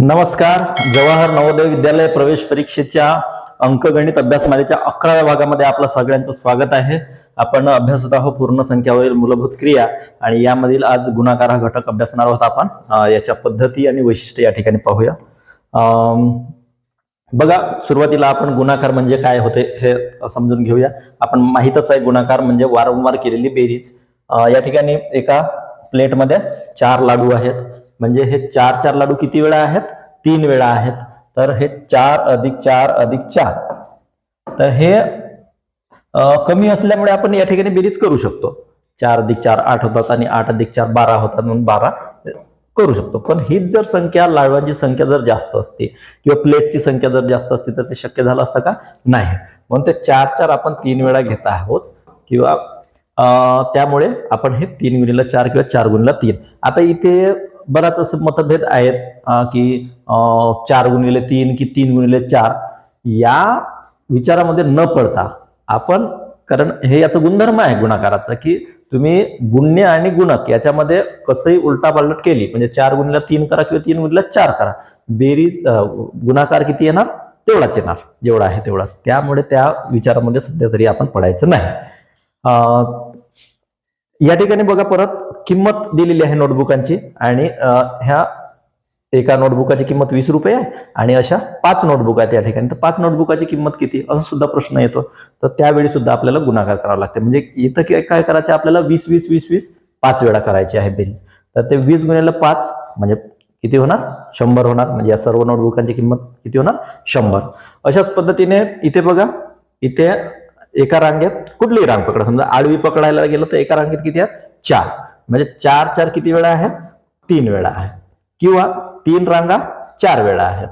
नमस्कार. जवाहर नवोदय विद्यालय प्रवेश परीक्षेच्या अंकगणित अभ्यासमालेच्या अकराव्या भागामध्ये आपलं सगळ्यांचं स्वागत आहे. आपण अभ्यासत आहोत पूर्ण संख्यावरील मूलभूत क्रिया आणि यामधील आज गुणाकार हा घटक अभ्यासणार आहोत आपण. याच्या पद्धती आणि वैशिष्ट्य या ठिकाणी पाहूया. बघा सुरुवातीला आपण गुणाकार म्हणजे काय होते हे समजून घेऊया. आपण माहीतच आहे गुणाकार म्हणजे वारंवार केलेली बेरीज. या ठिकाणी एका प्लेटमध्ये चार लाडू आहेत. म्हणजे हे चार चार लाडू किती वेळा आहेत? तीन वेळा आहेत. तर हे चार अधिक चार अधिक चार. तर हे कमी असल्यामुळे आपण या ठिकाणी बेरीज करू शकतो. चार अधिक चार आठ होतात आणि आठ अधिक चार बारा होतात म्हणून बारा करू शकतो. पण हीच जर संख्या लाडवांची संख्या जर जास्त असते किंवा प्लेटची संख्या जर जास्त असते तर ते शक्य झालं असतं का? नाही. म्हणून ते चार चार आपण तीन वेळा घेत आहोत किंवा त्यामुळे आपण हे तीन गुणीला चार किंवा चार गुणीला तीन. आता इथे बराच असं मतभेद आहेत की चार गुणिले तीन की तीन गुणिले चार या विचारामध्ये न पडता आपण कारण हे याचं गुणधर्म आहे गुणाकाराचं की तुम्ही गुण्य आणि गुणक याच्यामध्ये कसंही उलटा पालट केली म्हणजे चार गुणीला तीन करा किंवा तीन गुणीला चार करा बेरीज गुणाकार किती येणार? तेवढाच येणार जेवढा आहे तेवढाच. त्यामुळे त्या विचारामध्ये सध्या तरी आपण पडायचं नाही. या ठिकाणी बघा परत किंमत दिलेली आहे नोटबुकांची आणि ह्या एका नोटबुकाची किंमत वीस रुपये आहे आणि अशा पाच नोटबुक आहेत या ठिकाणी. तर पाच नोटबुकाची किंमत किती असं सुद्धा प्रश्न येतो. तर त्यावेळी सुद्धा आपल्याला गुणाकार करावा लागते. म्हणजे इथं काय काय करायचं आपल्याला वीस वीस वीस वीस पाच वेळा करायची आहे बेरीज. तर ते वीस गुणिले पाच म्हणजे किती होणार? शंभर होणार. म्हणजे या सर्व नोटबुकांची किंमत किती होणार? शंभर. अशाच पद्धतीने इथे बघा इथे एका रांगेत कुठलीही रांग पकडा. समजा आडवी पकडायला गेलं तर एका रांगेत किती आहेत? चार. म्हणजे चार चार किती वेळा आहेत? तीन वेळा आहे किंवा तीन रांगा चार वेळा आहेत.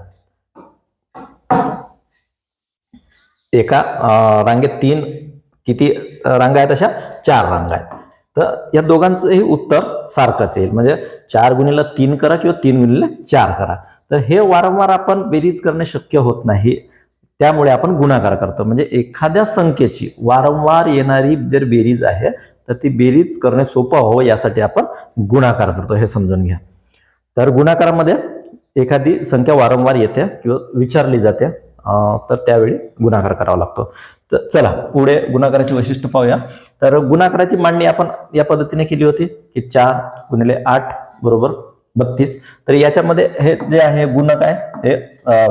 एका रांगेत तीन किती रांगा आहेत अशा? चार रांगा आहेत. तर या दोघांचंही उत्तर सारखंच येईल. म्हणजे चार गुणीला तीन करा किंवा तीन गुणीला चार करा. तर हे वारंवार आपण बेरीज करणे शक्य होत नाही. त्यामुळे आपण गुणाकार करतो. म्हणजे एखाद्या संख्येची वारंवार येणारी जर बेरीज आहे तर ती बेरीज करणे सोपं व्हावं यासाठी आपण गुणाकार करतो. हे समजून घ्या. तर गुणाकारामध्ये एखादी संख्या वारंवार येते किंवा विचारली जाते तर त्यावेळी गुणाकार करावा लागतो. तर चला पुढे गुणाकाराची वैशिष्ट्य पाहूया. तर गुणाकाराची मांडणी आपण या पद्धतीने केली होती की चार गुणिले आठ बरोबर बत्तीस. तर याच्यामध्ये हे जे आहे गुणक आहे हे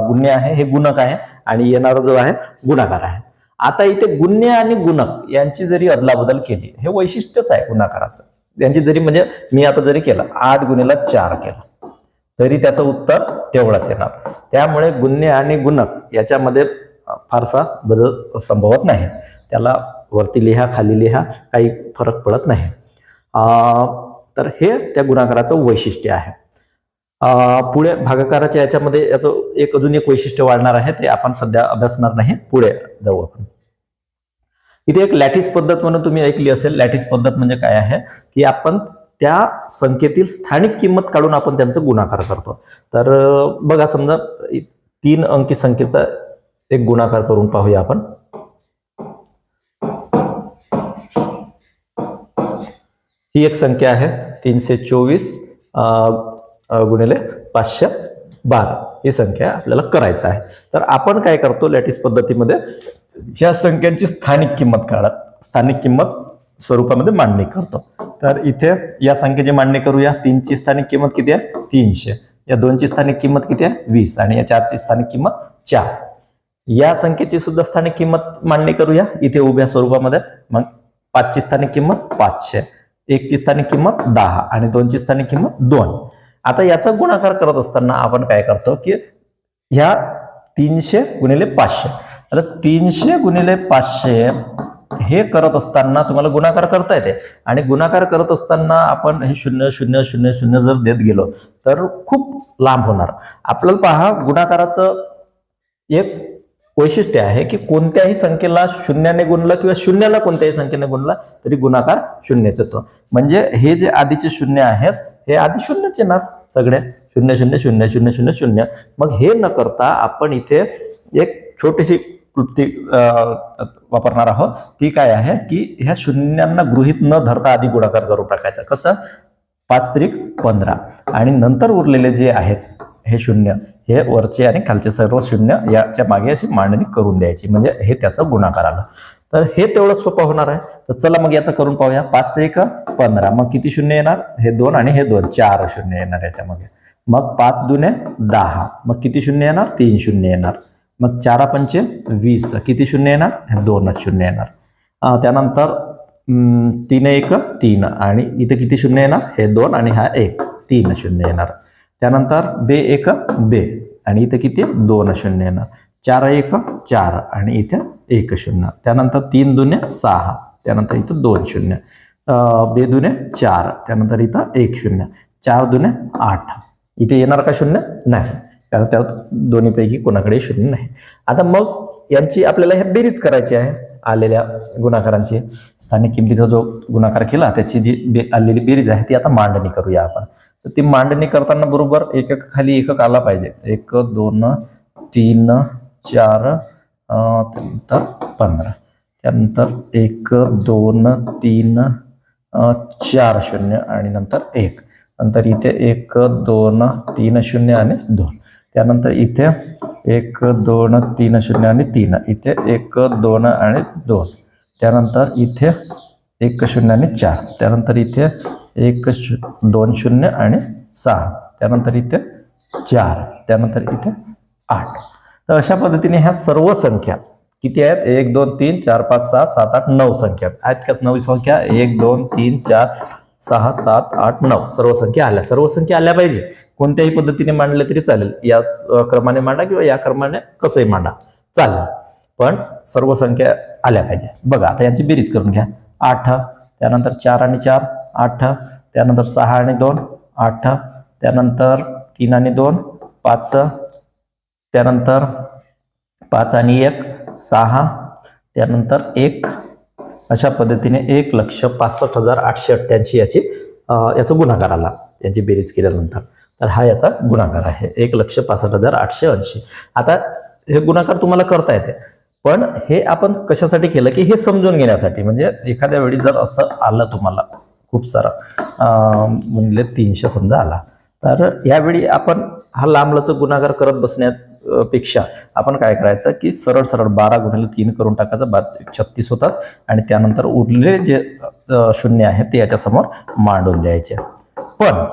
गुण्य आहे हे गुणक आहे आणि येणारा जो आहे गुणाकार आहे. आता इथे गुन्हे आणि गुणक यांची जरी अदलाबदल केली हे वैशिष्ट्यच आहे गुणाकाराचं यांची जरी म्हणजे मी आता जरी केलं आठ गुन्हेला चार केला तरी त्याचं उत्तर तेवढाच येणार. त्यामुळे गुन्हे आणि गुणक याच्यामध्ये फारसा बदल संभवत नाही. त्याला वरती लिहा खाली लिहा काही फरक पडत नाही. तर हे त्या गुणाकाराचं वैशिष्ट्य आहे. पुढे भागाकाराच्या याच्यामध्ये याचं एक अजून एक वैशिष्ट्य वाढणार आहे ते आपण सध्या अभ्यासणार नाही पुढे जाऊ आपण. इथे एक लॅटिस पद्धत म्हणून तुम्ही ऐकली असेल लॅटिस पद्धत म्हणजे काय आहे? की आपण त्या संख्येतील स्थानिक किंमत काढून आपण त्यांचं गुणाकार करतो. तर बघा समजा तीन अंकी संख्येचा एक गुणाकार करून पाहूया आपण. ही एक संख्या आहे तीनशे चोवीस गुणिले पाचशे बारा. ही संख्या आपल्याला करायचं आहे. तर आपण काय करतो लॅटिस पद्धतीमध्ये? ज्या संख्यांची स्थानिक किंमत काढत स्थानिक किंमत स्वरूपामध्ये मांडणी करतो. तर इथे या संख्येची मांडणी करूया. तीनची स्थानिक किंमत किती आहे? तीनशे. या दोनची स्थानिक किंमत किती आहे? वीस. आणि या चारची स्थानिक किंमत चार. या संख्येची सुद्धा स्थानिक किंमत मांडणी करूया. इथे उभ्या स्वरूपामध्ये. मग पाचची स्थानिक किंमत पाचशे. एकची स्थानिक किंमत दहा. आणि दोनची स्थानिक किंमत दोन. आता याचा गुणाकार करत असताना आपण काय करतो की ह्या तीनशे गुणिले पाचशे. आता तीनशे गुणिले पाचशे हे करत असताना तुम्हाला गुणाकार करता येते. आणि गुणाकार करत असताना आपण हे शून्य शून्य शून्य शून्य जर देत गेलो तर खूप लांब होणार. आपल्याला पहा गुणाकाराचं एक वैशिष्ट्य आहे की कोणत्याही संख्येला शून्याने गुणलं किंवा शून्याला कोणत्याही संख्येने गुणला तरी गुणाकार शून्यच येतो म्हणजे हे जे आधीचे शून्य आहेत हे आधी शून्यच येणार सगळे. शून्य शून्य शून्य शून्य शून्य शून्य. मग हे न करता आपण इथे एक छोटीशी क्लुप्ती वापरणार आहोत. ती काय आहे? की ह्या शून्यांना गृहीत न धरता आधी गुणाकार करून टाकायचा. कसं? पाच त्रिक पंधरा. आणि नंतर उरलेले जे आहेत हे शून्य. हे वरचे आणि खालचे सर्व शून्य याच्या मागे अशी मांडणी करून द्यायची. म्हणजे हे त्याचं गुणाकार आलं. तर हे तेवढं सोपं होणार आहे. तर चला मग याचं करून पाहूया. पाच ते एक पंधरा. मग किती शून्य येणार? हे दोन आणि हे दोन. चार शून्य येणार याच्यामध्ये मग पाच दुने दहा. मग किती शून्य येणार? तीन शून्य येणार. मग चारा पंचे वीस. किती शून्य येणार? हे दोनच शून्य येणार. त्यानंतर तीन एक तीन. आणि इथं किती शून्य येणार? हे दोन आणि हा एक. तीन शून्य येणार. त्यानंतर बे एक बे. आणि इथं किती? दोन शून्य येणार. चार एक चार आणि इथे एक शून्य. त्यानंतर तीन दुने सहा. त्यानंतर इथं दोन शून्य. बे दुने चार. त्यानंतर इथं एक शून्य. चार दुने आठ. इथे येणार का शून्य? नाही. कारण त्या दोन्हीपैकी कोणाकडे शून्य नाही. आता मग यांची आपल्याला ह्या बेरीज करायची आहे आलेल्या गुणाकारांची. स्थानिक किमतीचा जो गुणाकार केला त्याची जी बे आलेली बेरीज आहे ती आता मांडणी करूया आपण. तर ती मांडणी करताना बरोबर एक खाली एकक आला पाहिजे. एक दोन तीन चार त्यानंतर पंधरा. त्यानंतर एक दोन तीन चार शून्य आणि नंतर एक. नंतर इथे एक दोन तीन शून्य आणि दोन. त्यानंतर इथे एक दोन तीन शून्य आणि तीन. इथे एक दोन आणि दोन. त्यानंतर इथे एक शून्य आणि चार. त्यानंतर इथे एक शू दोन शून्य आणि सहा. त्यानंतर इथे चार. त्यानंतर इथे आठ. तर अशा पद्धतीने ह्या सर्व संख्या किती आहेत? एक दोन तीन चार पाच सहा सात आठ नऊ संख्या आहेत. काच नऊ संख्या? एक दोन तीन चार सहा सात आठ नऊ. सर्व संख्या आल्या. सर्व संख्या आल्या पाहिजे. कोणत्याही पद्धतीने मांडले तरी चालेल. या क्रमाने मांडा किंवा या क्रमाने कसंही मांडा. चालेल. पण सर्व संख्या आल्या पाहिजे. बघा आता यांची बेरीज करून घ्या. आठ त्यानंतर चार आणि चार आठ त्यानंतर सहा आणि दोन आठ त्यानंतर तीन आणि दोन पाच त्यानंतर पाच आणि एक सहा. त्यानंतर एक. अशा पद्धतीने एक लक्ष पासष्ट हजार आठशे अठ्ठ्याऐंशी याची याचा गुणाकार आला. याची बेरीज केल्यानंतर. तर हा याचा गुणाकार आहे. एक लक्ष पासष्ट हजार आठशे ऐंशी. आता हे गुणाकार तुम्हाला करता येते. पण हे आपण कशासाठी केलं की हे समजून घेण्यासाठी. म्हणजे एखाद्या वेळी जर असं आलं तुम्हाला खूप सारं म्हणजे तीनशे समजा आला. तर यावेळी आपण हा लांबलाचा गुणाकार करत बसण्यात पेक्षा आपण काय करायचं की सरळ सरळ बारा गुणिले तीन करून टाकायचं बा छत्तीस होतात. आणि त्यानंतर उरलेले जे शून्य आहे ते याच्यासमोर मांडून द्यायचे. पण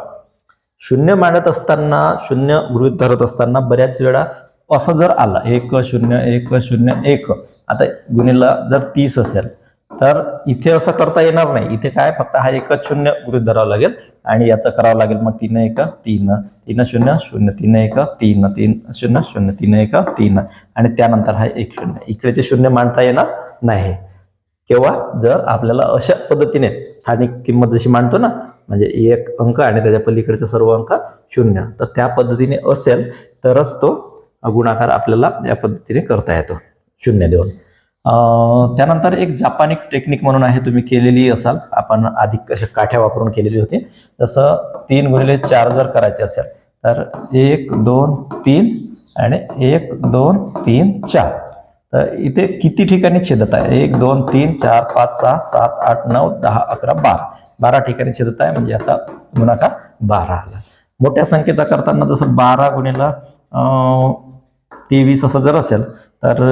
शून्य मांडत असताना शून्य गृहित धरत असताना बऱ्याच वेळा असं जर आलं एक शून्य एक शून्य एक. आता गुन्हेला जर तीस असेल तर इथे असं करता येणार नाही. इथे काय? फक्त हा एकच शून्य गृहित धरावं लागेल. आणि याचं करावं लागेल मग तीन एक तीन तीन शून्य शून्य तीन एक तीन तीन शून्य शून्य तीन एक तीन. आणि त्यानंतर हा एक शून्य. इकडेचे शून्य मांडता येणार नाही. किंवा जर आपल्याला अशा पद्धतीने स्थानिक किंमत जशी मांडतो ना म्हणजे एक अंक आणि त्याच्या पलीकडचे सर्व अंक शून्य. तर त्या पद्धतीने असेल तरच तो गुणाकार आपल्याला या पद्धतीने करता येतो. शून्य देऊन त्यानंतर एक जापानिक टेक्निक म्हणून आहे तुम्ही केलेली असाल. आपण अधिक कशा काठ्या वापरून केलेली होती. जसं तीन गुणिले चार जर करायचे असेल तर एक दोन तीन आणि एक दोन तीन चार. तर इथे किती ठिकाणी छेदत आहे? एक दोन तीन चार पाच सहा सात आठ नऊ दहा अकरा बारा. बारा ठिकाणी छेदत आहे म्हणजे याचा गुणाकार बारा आला. मोठ्या संख्येचा करताना जसं बारा गुणिला तेवीस असं जर असेल तर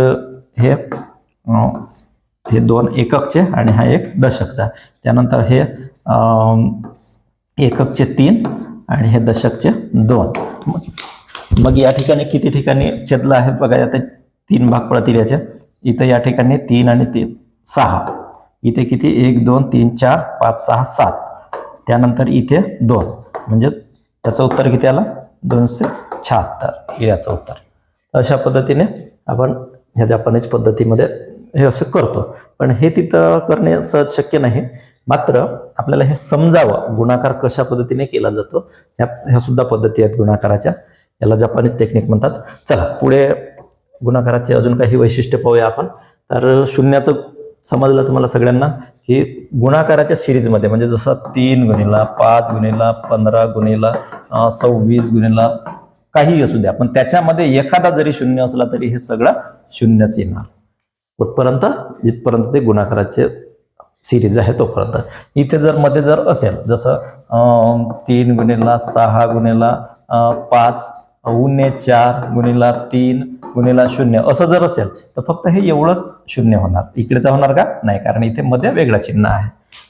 हे हो. हे. दोन एककचे आणि हा एक दशकचा. त्यानंतर हे एककचे तीन आणि हे दशकचे दोन. मग- या ठिकाणी किती ठिकाणी छेदलं आहे? बघा आता तीन भाग पडतील याचे. इथं या ठिकाणी तीन आणि तीन सहा. इथे किती? एक दोन तीन चार पाच सहा सात. त्यानंतर इथे दोन. म्हणजे त्याचं उत्तर किती आलं? दोनशे शहात्तर हे याचं उत्तर. अशा पद्धतीने आपण ह्या जपानीज पद्धतीमध्ये हे असं करतो. पण हे तिथं करणे सहज शक्य नाही. मात्र आपल्याला हे समजावं गुणाकार कशा पद्धतीने केला जातो ह्या ह्या सुद्धा पद्धती आहेत गुणाकाराच्या. याला जपानीज टेक्निक म्हणतात. चला पुढे गुणाकाराचे अजून काही वैशिष्ट्य पाहूया आपण. तर शून्याचं समजलं तुम्हाला सगळ्यांना की गुणाकाराच्या सिरीजमध्ये म्हणजे जसं तीन गुणिला पाच गुणिला पंधरा गुणिला सव्वीस गुणिला काही असू द्या पण त्याच्यामध्ये एखादा जरी शून्य असला तरी हे सगळं शून्यच येणार. कुठपर्यंत? जिथपर्यंत ते गुणाकाराचे सिरीज आहे तोपर्यंत. इथे जर मध्ये जर असेल जसं तीन गुणेला सहा गुणेला पाच उणे चार गुणिला तीन गुणिला शून्य असं जर असेल तर फक्त हे एवढंच शून्य होणार. इकडेचा होणार का? नाही कारण इथे मध्ये वेगळं चिन्ह आहे.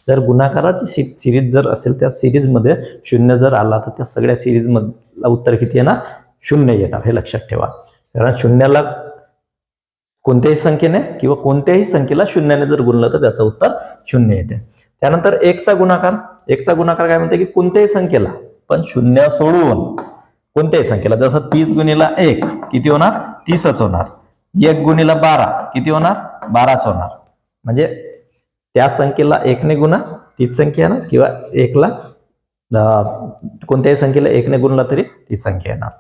जर गुणाकाराची सी सिरीज जर असेल त्या सिरीजमध्ये शून्य जर आला तर त्या सगळ्या सिरीजमधला उत्तर किती येणार? शून्य येणार हे लक्षात ठेवा. कारण शून्याला कोणत्याही संख्येने किंवा कोणत्याही संख्येला शून्याने जर गुणलं तर त्याचं उत्तर शून्य येते. त्यानंतर एकचा गुणाकार. एकचा गुणाकार काय म्हणते की कोणत्याही संख्येला पण शून्य सोडून कोणत्याही संख्येला जसं तीस गुणिला एक किती होणार? तीसच होणार. एक गुणिला बारा किती होणार? बाराच होणार. म्हणजे त्या संख्येला एकने गुणा तीच संख्या येणार किंवा एकला कोणत्याही संख्येला एकने गुणला तरी ती संख्या येणार.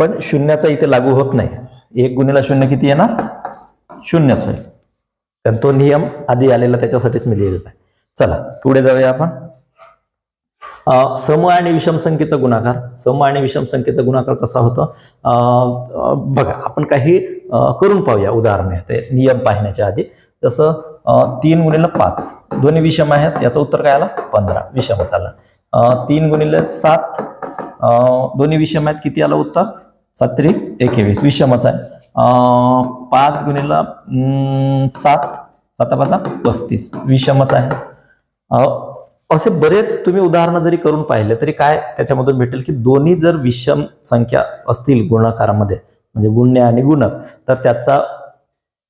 पण शून्याचा इथे लागू होत नाही. एक गुणीला शून्य किती येणार? शून्यच होईल. कारण तो नियम आधी आलेला त्याच्यासाठीच मी लिहिलेला आहे. चला पुढे जाऊया आपण. सम आणि विषम संख्येचा गुणाकार. सम आणि विषम संख्येचा गुणाकार कसा होतो? अं, बघा आपण काही करून पाहूया उदाहरणे ते नियम पाहण्याच्या आधी. जसं तीन गुणिले पाच. दोन्ही विषम आहेत याचं उत्तर काय आलं? पंधरा. विषमच आलं. तीन गुणिले सात. दोन्ही विषम आहेत किती आलं उत्तर? सत्तरी एकवीस. विषमच आहे पाच गुणिला सात साता. पाचा पस्तीस. विषमच आहे असे बरेच तुम्ही उदाहरणं जरी करून पाहिले तरी काय त्याच्यामधून भेटेल की दोन्ही जर विषम संख्या असतील गुणाकारामध्ये म्हणजे गुण्य आणि गुणक तर त्याचा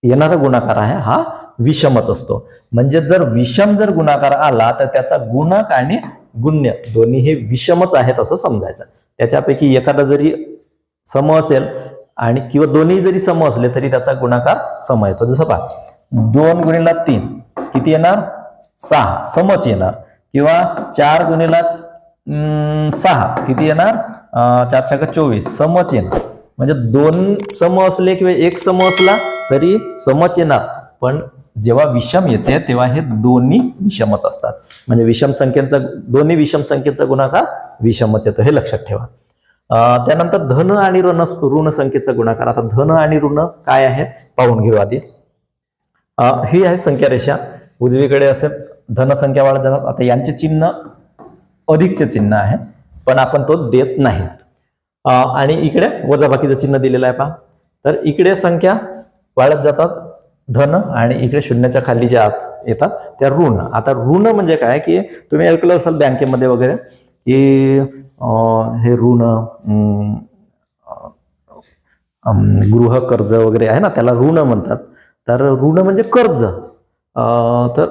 येणारा गुणाकार आहे हा विषमच असतो. म्हणजे जर विषम जर गुणाकार आला तर त्याचा गुणक आणि गुण्य दोन्ही हे विषमच आहेत असं समजायचं. त्याच्यापैकी एखादा जरी सम असेल आणि किंवा दोन्ही जरी सम असले तरी त्याचा गुणाकार सम येतो जसं पहा. दोन गुणिला तीन किती येणार? सहा. समच येणार. किंवा चार गुणिला सहा. किती येणार? चार शाखा चोवीस. समच येणार. म्हणजे दोन सम असले किंवा एक सम असला तरी समच येणार. पण जेव्हा विषम येते तेव्हा हे दोन्ही विषमच असतात. म्हणजे विषम संख्येचा दोन्ही विषम संख्येचा गुणाकार विषमच येतो. हे लक्षात ठेवा. त्यानंतर धन आणि ऋण ऋण संख्येचा गुणाकार. आता धन आणि ऋण काय आहे? पाहून घेऊ आधी. ही आहे संख्या रेषा. उजवीकडे असे धनसंख्या वाढत जातात आता यांचे चिन्ह अधिकचे चिन्ह आहे पण आपण तो देत नाही. आणि इकडे वजाबाकीचं चिन्ह दिलेलं आहे पहा. तर इकडे संख्या वाढत जातात धन आणि इकडे शून्याच्या खाली ज्या येतात त्या ऋण. आता ऋण म्हणजे काय? की तुम्ही ऐकलं असाल बँकेमध्ये वगैरे की हे ऋण गृह कर्ज वगैरे आहे ना त्याला ऋण म्हणतात. तर ऋण म्हणजे कर्ज. तर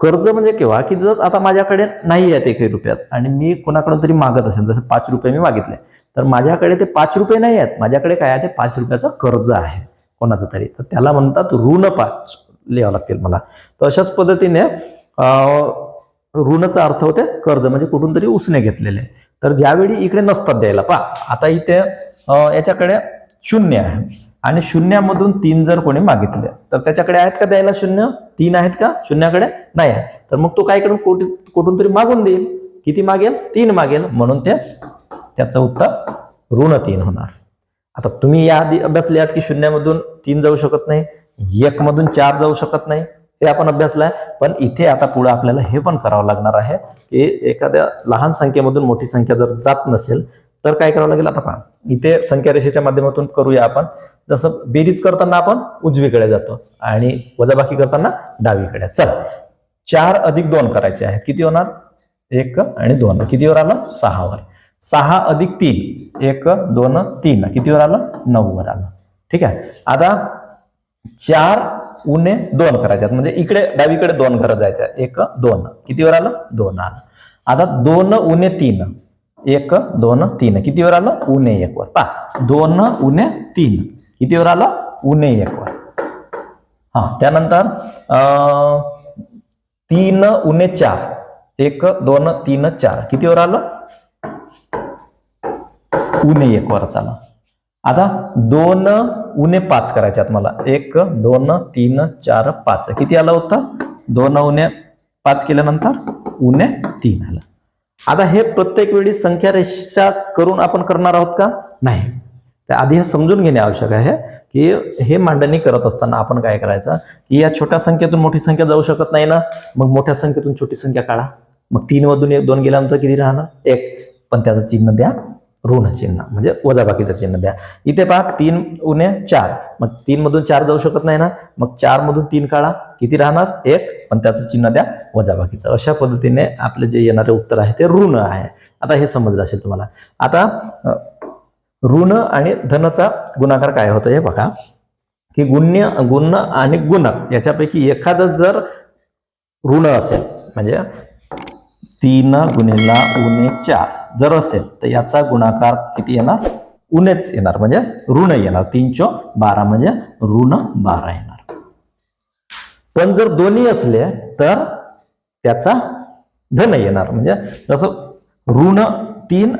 कर्ज म्हणजे केव्हा? की जर आता माझ्याकडे नाही आहेत एकही रुपयात आणि मी कोणाकडून तरी मागत असेल जसं पाच रुपये मी मागितले तर माझ्याकडे ते पाच रुपये नाही आहेत. माझ्याकडे काय आहे? ते पाच रुपयाचं कर्ज आहे. कोणाचं तरी. तर त्याला म्हणतात ऋण पाच लिहावं लागतील मला. तर अशाच पद्धतीने ऋणचा अर्थ होते कर्ज. म्हणजे कुठून तरी उसने घेतलेले. तर ज्यावेळी इकडे नसतात द्यायला पा आता इथे याच्याकडे शून्य आहे. आणि शून्यामधून तीन जर कोणी मागितले तर त्याच्याकडे आहेत का द्यायला शून्य? तीन आहेत का? शून्याकडे नाही आहे. तर मग तो काय करून कुठून तरी मागून देईल. किती मागेल? तीन मागेल. म्हणून ते त्याचं उत्तर ऋण तीन होणार. आता तुम्ही याआधी अभ्यासले आहात की शून्यामधून तीन जाऊ शकत नाही एक मधून चार जाऊ शकत नाही. हे आपण अभ्यासलाय पण इथे आता पुढे आपल्याला हे पण करावं लागणार आहे की एखाद्या लहान संख्येमधून मोठी संख्या जर जात नसेल तर काय करावं लागेल आता पहा. इथे संख्या रेषेच्या माध्यमातून करूया आपण. जसं बेरीज करताना आपण उजवीकडे जातो आणि वजाबाकी करताना डावीकडे. चला. चार अधिक दोन करायचे आहेत. किती होणार? एक आणि दोन. कितीवर आलं? सहावर सहा अधिक तीन. एक दोन तीन. कितीवर आलं? नऊवर आलं. ठीक आहे. आता चार उणे दोन करायच्यात आहेत म्हणजे इकडे डावीकडे दोन घरं जायच्या एक दोन. कितीवर आलं? दोन आलं. आता दोन उणे तीन. एक दोन तीन. कितीवर आलं? उणे एक वर. पा दोन उणे तीन. कितीवर आलं? उणे एक वर. हा त्यानंतर तीन उणे चार. एक दोन तीन चार. कितीवर आलं? उणे एक वर चालं. आता दोन उणे पाच करायचे आहेत मला. एक दोन तीन चार पाच. किती आला होता दोन उणे पाच केल्यानंतर उणे तीन आला. आता हे प्रत्येक वेळी संख्या रेषा करून आपण करणार आहोत का? नाही. तर आधी हे समजून घेणे आवश्यक आहे की हे मांडणी करत असताना आपण काय करायचं? की या छोट्या संख्येतून मोठी संख्या जाऊ शकत नाही ना? मग मोठ्या संख्येतून छोटी संख्या काढा. मग तीन मधून एक दोन गेल्यानंतर किती राहणार? एक. पण त्याचं चिन्ह द्या. ऋण चिन्ह म्हणजे वजाबाकीचं चिन्ह द्या. इथे पहा तीन उणे चार. मग तीन मधून चार जाऊ शकत नाही ना? मग चार मधून तीन काढा. किती राहणार? एक. पण त्याचं चिन्ह द्या वजाबाकीचं. अशा पद्धतीने आपले जे येणारे उत्तर आहे ते ऋण आहे. आता हे समजलं असेल तुम्हाला. आता ऋण आणि धनचा गुणाकार काय होतं हे बघा. की गुण्य गुण आणि गुणक याच्यापैकी एखादं जर ऋण असेल म्हणजे तीन गुणिला उणे चार. जर असेल तर याचा गुणाकार किती येणार? उणेच येणार. म्हणजे ऋण येणार. तीन चो बारा म्हणजे ऋण बारा येणार. पण जर दोन्ही असले तर त्याचा धन येणार. म्हणजे जसं ऋण तीन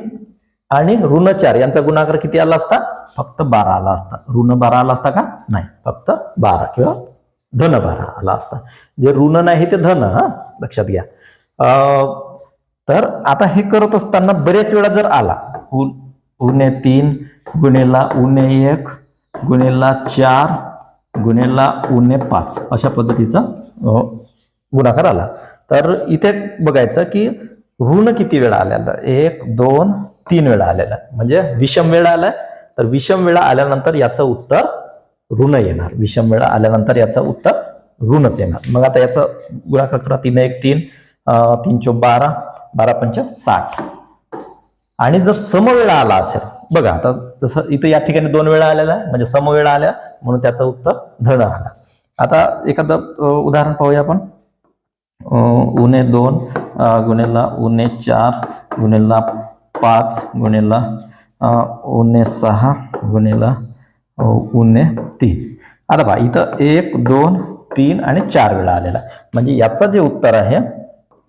आणि ऋण चार यांचा गुणाकार किती आला असता? फक्त बारा आला असता. ऋण बारा आला असता का? नाही. फक्त बारा किंवा धन बारा आला असता. जे ऋण नाही ते धन हा? लक्षात घ्या. अं, तर आता हे करत असताना बरेच वेळा जर आला उ- उणे तीन गुणेला उणे एक गुणेला चार गुणेला उणे पाच अशा पद्धतीचा गुणाकार आला. तर इथे बघायचं की ऋण किती वेळा आलेला? एक दोन तीन वेळा आलेला. आहे. म्हणजे विषम वेळा आलाय. तर विषम वेळा आल्यानंतर याचं उत्तर ऋण येणार. विषम वेळा आल्यानंतर याचं उत्तर ऋणच येणार. मग आता याचं गुणाकार करा. तीन एक तीन. तीन चो बारा बारा पंच साठ. आणि जर समवेळा आला असेल बघा आता जसं इथं या ठिकाणी दोन वेळा आलेला आहे म्हणजे समवेळा आल्या म्हणून त्याचं उत्तर धन आला. आता एखादं उदाहरण पाहूया आपण. अं, उणे दोन गुणेला उणे चार गुणेला पाच गुणेला अं, उणे सहा गुणेला अं, उणे तीन. आता पहा इथं एक दोन तीन आणि चार वेळा आलेला आहे. म्हणजे याचं जे उत्तर आहे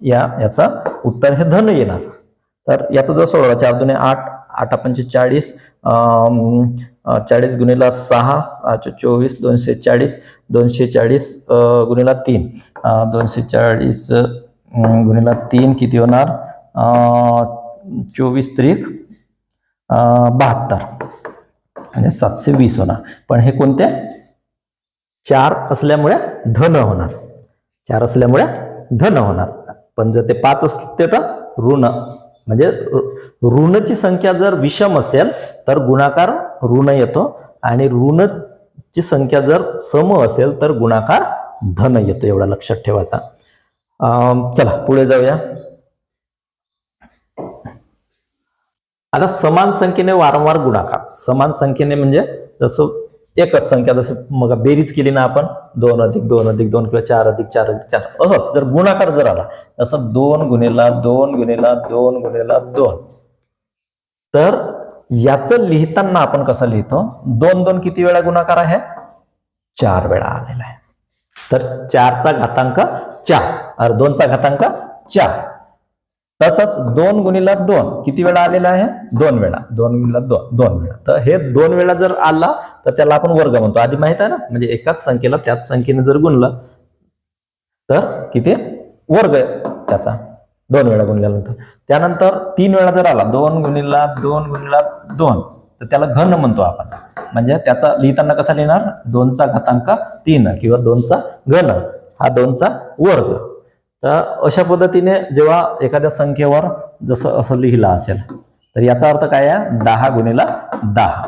या याचं उत्तर हे धन येणार. तर याचं जर सोडवलं चार दुने आठ आठ पंचे चाळीस अं, चाळीस गुणिला सहा सहाशे चोवीस दोनशे चाळीस दोनशे चाळीस अं, गुणिला तीन. दोनशे चाळीस अं, गुणिला तीन किती होणार? चोवीस त्रिक बहात्तर. आणि सातशे वीस होणार. पण हे कोणते? चार असल्यामुळे धन होणार. चार असल्यामुळे धन होणार. पण जर ते पाच असते तर ऋण. म्हणजे ऋणची संख्या जर विषम असेल तर गुणाकार ऋण येतो. आणि ऋणची संख्या जर सम असेल तर गुणाकार धन येतो. एवढा लक्षात ठेवायचा. चला पुढे जाऊया. आता समान संख्येने वारंवार गुणाकार. समान संख्येने म्हणजे जसं एकच संख्या जसं मग बेरीज केली ना आपण दोन अधिक दोन अधिक दोन किंवा चार अधिक चार अधिक चार. असंच जर गुणाकार जर आला असं दोन गुणेला दोन गुणेला दोन गुणेला दोन. तर याचं लिहिताना आपण कसं लिहितो? दोन दोन किती वेळा गुणाकार आहे? चार वेळा आलेला आहे. तर चारचा घातांक चार. अरे दोनचा घातांक चार. तसंच दोन गुणिला दोन. किती वेळा आलेला आहे? दोन वेळा. दोन गुणिला दोन. दोन वेळा. तर हे दोन वेळा जर आला तर त्याला आपण वर्ग म्हणतो. आधी माहीत आहे ना? म्हणजे एकाच संख्येला त्याच संख्येने जर गुणलं तर किती? वर्ग आहे त्याचा. दोन वेळा गुणल्यानंतर. त्यानंतर तीन वेळा जर आला दोन गुणिला दोन गुणिला दोन तर त्याला घन म्हणतो आपण. म्हणजे त्याचा लिहिताना कसा लिहिणार? दोनचा घातांक तीन किंवा दोनचा घन. हा दोनचा वर्ग. तर अशा पद्धतीने जेव्हा एखाद्या संख्येवर जसं असं लिहिलं असेल तर याचा अर्थ काय आहे? दहा गुणिला दहा.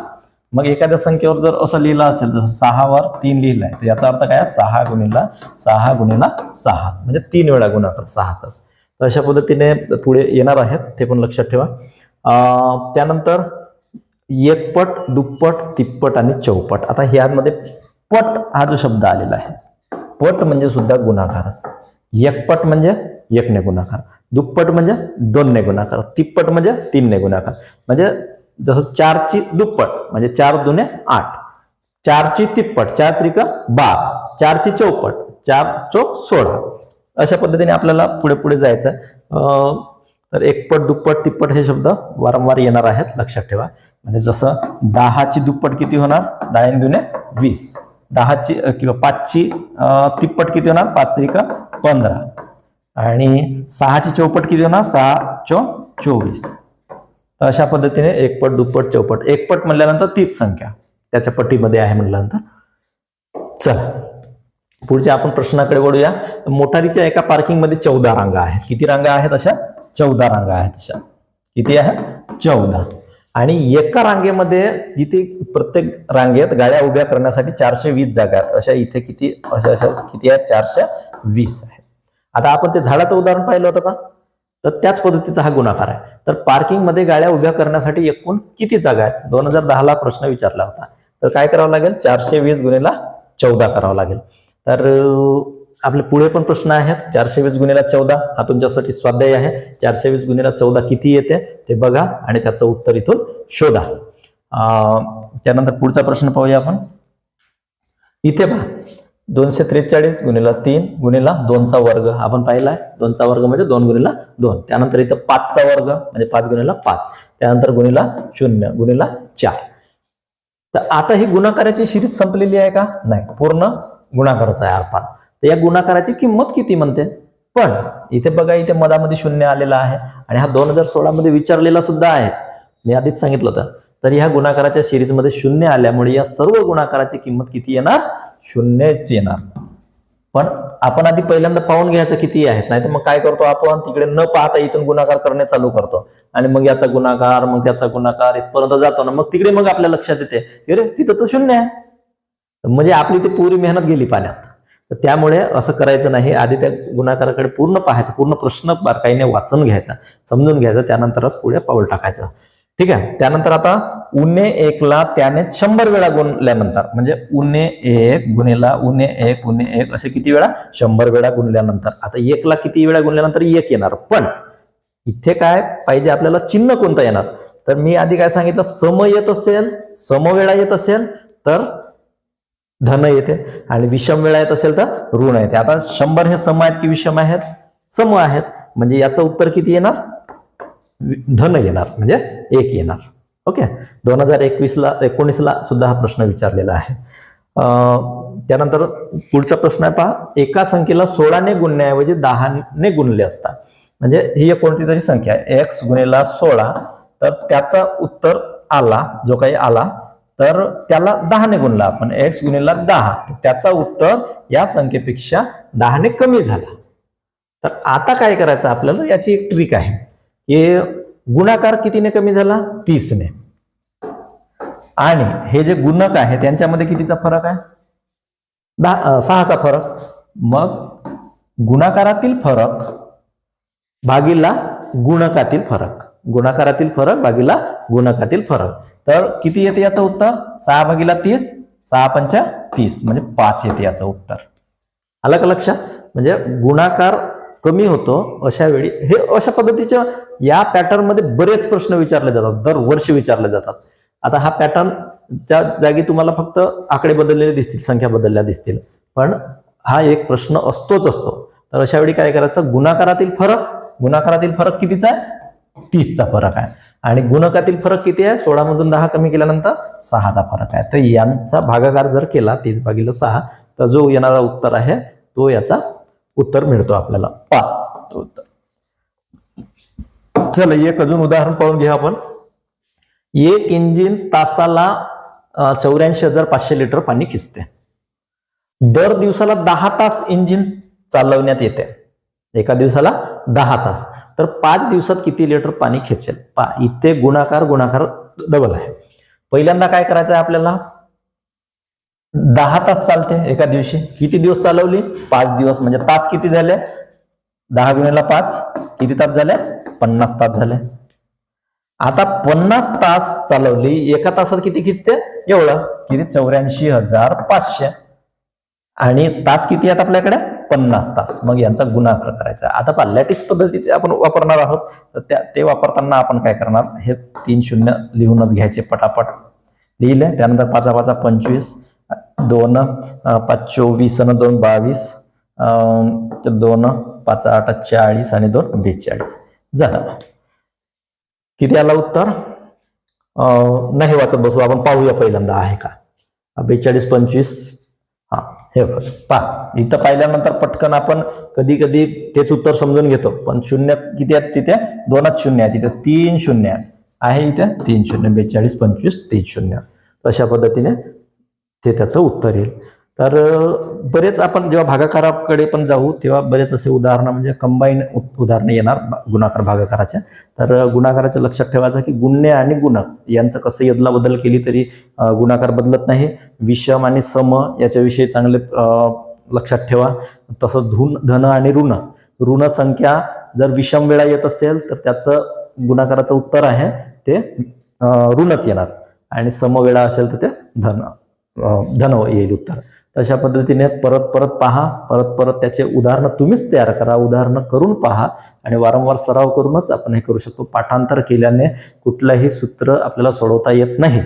मग एखाद्या संख्येवर जर असं लिहिलं असेल जसं सहावर तीन लिहिलं आहे तर याचा अर्थ काय आहे? सहा गुणिला सहा गुणिला सहा. म्हणजे तीन वेळा गुणाकार सहाचाच तर अशा पद्धतीने पुढे येणार आहेत ते पण लक्षात ठेवा. त्यानंतर एकपट दुप्पट तिप्पट आणि चौपट. आता ह्यामध्ये पट हा जो शब्द आलेला आहे पट म्हणजे सुद्धा गुणाकारच एकपट म्हणजे एकने गुणाकार. दुप्पट म्हणजे दोनने गुणाकार. तिप्पट म्हणजे तीनने गुणाकार. म्हणजे जसं चारची दुप्पट म्हणजे चार दुने आठ. चारची तिप्पट चार त्रिक बारा. चारची चौपट चार चौक सोळा. अशा पद्धतीने आपल्याला पुढे पुढे जायचं तर एकपट दुप्पट तिप्पट हे शब्द वारंवार येणार आहेत. लक्षात ठेवा. म्हणजे जसं दहाची दुप्पट किती होणार? दहा दुने वीस. दहाची किंवा पाचची तिप्पट किती होणार? पाच त्रिका पंधरा. आणि सहाची चौपट किती होणार? सहा चौ चोवीस. तर अशा पद्धतीने एकपट दुप्पट चौपट. एकपट म्हणल्यानंतर तीच संख्या. त्याच्या पट्टीमध्ये आहे म्हटल्यानंतर चला. पुढच्या आपण प्रश्नाकडे वळूया. मोटारीच्या एका पार्किंगमध्ये चौदा रांगा आहेत. किती रांगा आहेत अशा? चौदा रांगा आहेत अशा. किती आहेत चौदा. आणि एका रांगेमध्ये जिथे प्रत्येक रांगेत गाड्या उभ्या करण्यासाठी चारशे वीस जागा आहेत. अशा इथे किती अशा अशा किती आहेत? चारशे वीस आहेत. आता आपण ते झाडाचं उदाहरण पाहिलं होतं का? तर त्याच पद्धतीचा हा गुणाकार आहे. तर पार्किंगमध्ये गाड्या उभ्या करण्यासाठी एकूण किती जागा आहेत? दोन हजार दहाला प्रश्न विचारला होता. तर काय करावं लागेल? चारशे वीस गुणेला चौदा करावं लागेल. तर आपले पुढे पण प्रश्न आहेत. चारशे वीस गुणेला चौदा हा तुमच्यासाठी स्वाध्याय आहे. चारशे वीस गुणेला चौदा किती येते? ते बघा आणि त्याचं उत्तर इथून शोधा. अं, त्यानंतर पुढचा प्रश्न पाहूया आपण. इथे पहा. दोनशे त्रेचाळीस गुणेला तीन गुणिला दोनचा वर्ग. आपण पाहिलाय. दोनचा वर्ग म्हणजे दोन गुणेला दोन. त्यानंतर इथं पाचचा वर्ग म्हणजे पाच गुणेला पाच. त्यानंतर गुणिला शून्य गुणेला चार. तर आता ही गुणाकाराची सिरीज संपलेली आहे का? नाही. पूर्ण गुणाकारच आहे. आरपार. तर या गुणाकाराची किंमत किती म्हणते? पण इथे बघा इथे मधामध्ये शून्य आलेला आहे आणि हा दोन हजार सोळा मध्ये विचारलेला सुद्धा आहे. मी आधीच सांगितलं होतं. तर ह्या गुणाकाराच्या सिरीजमध्ये शून्य आल्यामुळे या सर्व गुणाकाराची किंमत किती येणार? शून्यच येणार. पण आपण आधी पहिल्यांदा पाहून घ्यायचं किती आहेत. नाही तर मग काय करतो आपण? तिकडे न पाहता इथून गुणाकार करणे चालू करतो. आणि मग याचा गुणाकार मग त्याचा गुणाकार इथपर्यंत जातो ना मग तिकडे मग आपल्या लक्षात येते. की अरे तिथं तर शून्य आहे. म्हणजे आपली ती पुरी मेहनत गेली पाण्यात. तर त्यामुळे असं करायचं नाही. आधी त्या गुणाकाराकडे पूर्ण पाहायचं पूर्ण प्रश्न बारकाईने वाचून घ्यायचा समजून घ्यायचा त्यानंतरच पुढे पाऊल टाकायचं. ठीक आहे? त्यानंतर आता उन्हे एकला त्याने शंभर वेळा गुणल्यानंतर म्हणजे उन्हे एक गुणेला उणे एक उणे एक असे किती वेळा? शंभर वेळा गुणल्यानंतर. आता एकला किती वेळा गुणल्यानंतर एक येणार. पण इथे काय पाहिजे आपल्याला चिन्ह कोणतं येणार? तर मी आधी काय सांगितलं? सम येत असेल समवेळा येत असेल तर धन येते आणि विषम वेळा येत असेल तर ऋण येते. आता शंभर हे सम आहेत की विषम आहेत? सम आहेत. म्हणजे याचं उत्तर किती येणार? धन येणार. म्हणजे एक येणार. ओके? दोन हजार एकवीसला एकोणीसला सुद्धा हा प्रश्न विचारलेला आहे. त्यानंतर पुढचा प्रश्न आहे पहा. एका संख्येला सोळाने गुणण्याऐवजी दहाने गुणले असतात. म्हणजे ही एक कोणती तरी संख्या आहे. एक्स गुणेला सोळा. तर त्याचा उत्तर आला. जो काही आला तर त्याला दहाने गुणला आपण. एक्स गुणेला दहा. त्याचा उत्तर या संख्येपेक्षा दहाने कमी झाला. तर आता काय करायचं आपल्याला? याची एक ट्रिक आहे. हे गुणाकार कितीने कमी झाला? तीसने. आणि हे जे गुणक आहे त्यांच्यामध्ये कितीचा फरक आहे? दहा सहाचा फरक. मग गुणाकारातील फरक भागीला गुणकातील फरक. गुणाकारातील फरक भागीला गुणकातील फरक. तर किती येते याचं उत्तर? सहा भागीला तीस सहा पंचा तीस म्हणजे पाच येते याचं उत्तर. आलं का लक्षात? म्हणजे गुणाकार कमी होतो अशा वेळी हे अशा पद्धतीच्या या पॅटर्नमध्ये बरेच प्रश्न विचारले जातात दरवर्षी विचारले जातात. आता हा पॅटर्नच्या जागी तुम्हाला फक्त आकडे बदललेले दिसतील संख्या बदलल्या दिसतील. पण हा एक प्रश्न असतोच असतो. तर अशा वेळी काय करायचं? गुणाकारातील फरक गुणाकारातील फरक कितीचा आहे? तीसचा फरक आहे. आणि गुणकातील फरक किती आहे? सोळामधून दहा कमी केल्यानंतर सहाचा फरक आहे. तर यांचा भागाकार जर केला तीस भागीला सहा तर जो येणारा उत्तर आहे तो याचा उत्तर मिळतो आपल्याला. पाच. तो उत्तर. चला एक अजून उदाहरण पाहून घेऊ आपण. एक इंजिन तासाला चौऱ्याऐंशी हजार पाचशे लिटर पाणी खिचते दर दिवसाला दहा तास इंजिन चालवण्यात येते. एका दिवसाला दहा तास. तर पाच दिवसात किती लिटर पाणी खेचेल? पा इथे गुणाकार गुणाकार डबल आहे. पहिल्यांदा काय करायचं आहे आपल्याला? दहा तास चालते एका दिवशी. किती दिवस चालवली? पाच दिवस. म्हणजे तास किती झाले? दहा गुण्याला पाच. किती तास झाले? पन्नास तास झाले. आता पन्नास तास चालवली एका तासात किती खिचते? एवढं. किती? चौऱ्याऐंशी हजार पाचशे. आणि तास किती आहेत आपल्याकडे? पन्नास तास. मग यांचा गुणाकार करायचा. आता पहा लॅटिस पद्धतीचे आपण वापरणार आहोत तर त्या ते वापरताना आपण काय करणार? हे तीन शून्य लिहूनच घ्यायचे पटापट. लिहिले त्यानंतर पाचा पाचा पंचवीस दोन पाच चोवीस आणि दोन बावीस अं, दोन पाच आठ चाळीस आणि दोन बेचाळीस. झालं. किती आलं उत्तर? अं, नाही वाचत बसू आपण पाहूया पहिल्यांदा आहे का? बेचाळीस पंचवीस हे बघ इथं पाहिल्यानंतर पटकन आपण कधी कधी तेच उत्तर समजून घेतो. पण शून्य किती आहेत तिथे? दोनच शून्य आहेत. तिथे तीन शून्य आहेत. आहे इथे तीन शून्य बेचाळीस पंचवीस तीन शून्य. अशा पद्धतीने ते त्याचं उत्तर येईल. तर बरेच आपण जेव्हा भागाकाराकडे पण जाऊ तेव्हा बरेच असे उदाहरणं म्हणजे कंबाईन उदाहरणं येणार गुणाकार भागाकाराच्या. तर गुणाकाराच्या गुणाकाराचं लक्षात ठेवायचं की गुण्य आणि गुणक यांचं कसं यदला बदल केली तरी गुणाकार बदलत नाही. विषम आणि सम याच्याविषयी चांगले लक्षात ठेवा. तसंच धुन धन आणि ऋण. ऋण संख्या जर विषम वेळा येत असेल तर त्याचं गुणाकाराचं उत्तर आहे ते ऋणच येणार. आणि समवेळा असेल तर ते धन धन येईल उत्तर. तशा पद्धतीने परत परत पहा परत परत त्याचे उदाहरणं तुम्हीच तयार करा उदाहरणं करून पहा आणि वारंवार सराव करूनच आपण हे करू शकतो. पाठांतर केल्याने कुठलंही सूत्र आपल्याला सोडवता येत नाही.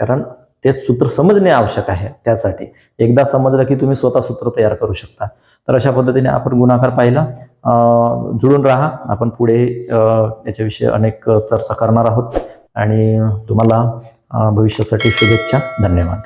कारण ते सूत्र समजणे आवश्यक आहे त्यासाठी. एकदा समजलं की तुम्ही स्वतः सूत्र तयार करू शकता. तर अशा पद्धतीने आपण गुणाकार पाहिला. जुळून राहा. आपण पुढे याच्याविषयी अनेक चर्चा करणार आहोत. आणि तुम्हाला भविष्यासाठी शुभेच्छा. धन्यवाद.